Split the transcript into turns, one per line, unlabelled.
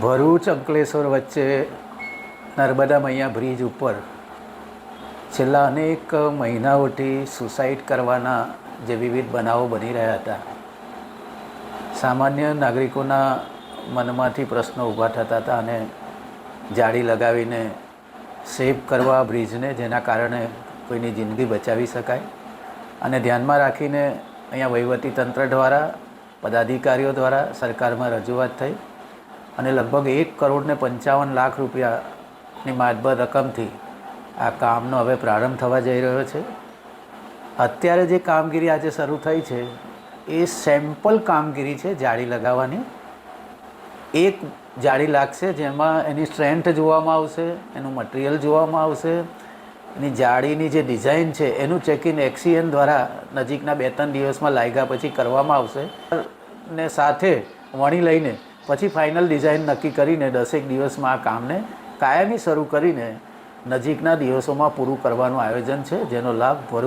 ભરૂચ, અંકલેશ્વર વચ્ચે નર્મદા મૈયા બ્રિજ ઉપર છેલ્લા અનેક મહિનાઓથી સુસાઇડ કરવાના જે વિવિધ બનાવો બની રહ્યા હતા, સામાન્ય નાગરિકોના મનમાંથી પ્રશ્નો ઊભા થતા હતા અને જાળી લગાવીને સેવ કરવા બ્રિજને જેના કારણે કોઈની જિંદગી બચાવી શકાય. અને ધ્યાનમાં રાખીને અહીંયા વહીવટી તંત્ર દ્વારા, પદાધિકારીઓ દ્વારા સરકારમાં રજૂઆત થઈ. અને લગભગ એક કરોડ ને પંચાવન લાખ રૂપિયાની માતબર રકમથી આ કામનો હવે પ્રારંભ થવા જઈ રહ્યો છે. અત્યારે જે કામગીરી આજે શરૂ થઈ છે, એ સેમ્પલ કામગીરી છે જાળી લગાવવાની. એક જાળી લાગશે જેમાં એની સ્ટ્રેન્થ જોવામાં આવશે, એનું મટીરિયલ જોવામાં આવશે, એની જાળીની જે ડિઝાઇન છે એનું ચેકિંગ એક્સીએન દ્વારા નજીકના બે ત્રણ દિવસમાં લાગ્યા પછી કરવામાં આવશે. ને સાથે વણી લઈને પછી ફાઇનલ ડિઝાઇન નક્કી કરીને દસેક દિવસમાં આ કામને કાયમી શરૂ કરીને નજીકના દિવસોમાં પૂરું કરવાનું આયોજન છે, જેનો લાભ ભરૂચ